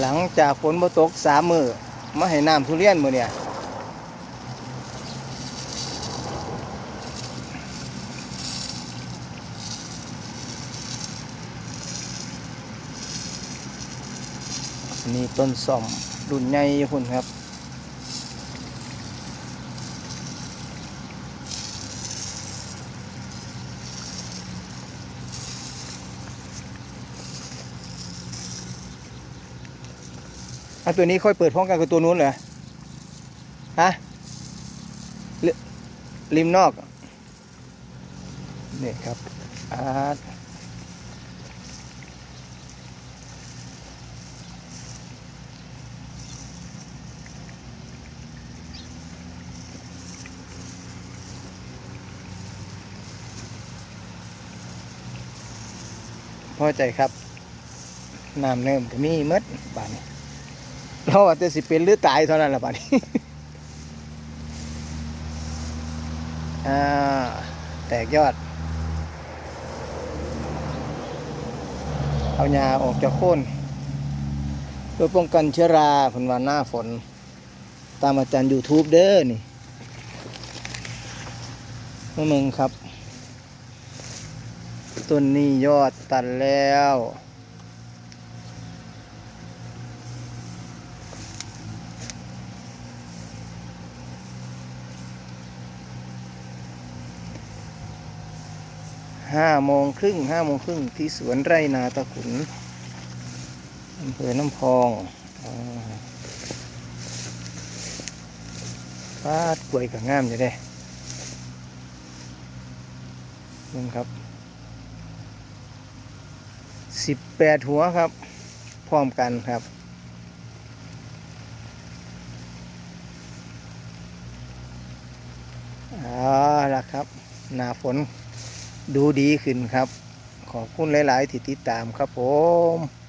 หลังจากฝนบ่ตกสามมือมาให้น้ำทุเรียนมือเนี่ยนี่ต้นส่อมรุ่นใหญ่พุ่นครับ อันตัวนี้ค่อยเปิดพร้อมกันกับตัวนู้นเหรอฮะริมนอก นี่ครับอาร์ตพอใจครับน้ำเนิ่มก็มีมดบานนี้ เราอาจจะสิเป็นหรือตายเท่านั้นแหละป่านนี้แตกยอด เอาหญ้าออกจากโคนเพื่อป้องกันเชื้อราผลวันหน้าฝน ตามอาจารย์ YouTube เด้อนี่นี่มึงครับ ต้นนี้ยอดตันแล้ว ห้าโมงครึ่งห้าโมงครึ่งที่สวนไร่นาตะขุนอำเภอน้ำพองฟาดกล้วยกับง่ามอยู่ด้นี่ครับสิบแปดหัวครับ พร้อมกันครับอ่าละครับ หนาฝน ดูดีขึ้นครับ ขอบคุณหลาย ๆ ที่ติดตามครับผม